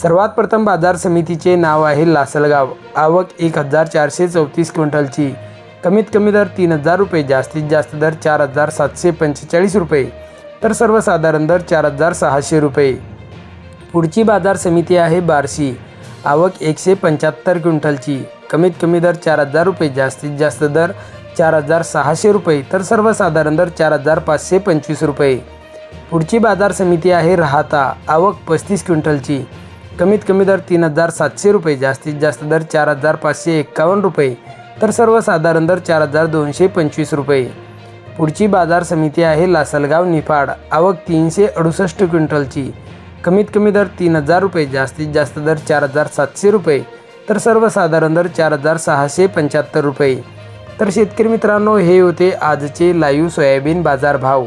सर्वात प्रथम बाजार समितीचे नाव आहे लासलगाव. आवक एक हजार चारशे चौतीस क्विंटलची. कमीत कमी दर तीन हजार रुपये जास्तीत जास्त दर चार हजार सातशे पंचेचाळीस रुपये तर सर्वसाधारण दर चार हजार सहाशे रुपये. पुढची बाजार समिती आहे बार्शी. आवक एकशे पंच्याहत्तर क्विंटलची. कमीत कमी दर चार हजार रुपये जास्तीत जास्त दर चार हजार सहाशे रुपये तर सर्वसाधारण दर चार हजार पाचशे पंचवीस रुपये. पुढची बाजार समिती आहे राहता. आवक पस्तीस क्विंटलची. कमीत कमी दर तीन हजार सातशे रुपये जास्तीत जास्त दर चार हजार पाचशे एक्कावन्न रुपये तर सर्वसाधारण दर चार हजार दोनशे पंचवीस रुपये. पुढची बाजार समिती आहे लासलगाव निफाड आवक तीनशे अडुसष्ट क्विंटलची. कमीत कमी दर तीन हजार रुपये जास्तीत जास्त दर चार हजार सातशे रुपये तर सर्वसाधारण दर चार हजार सहाशे पंच्याहत्तर रुपये. तर शेतकरी मित्रांनो हे होते आजचे लाईव्ह सोयाबीन बाजार भाव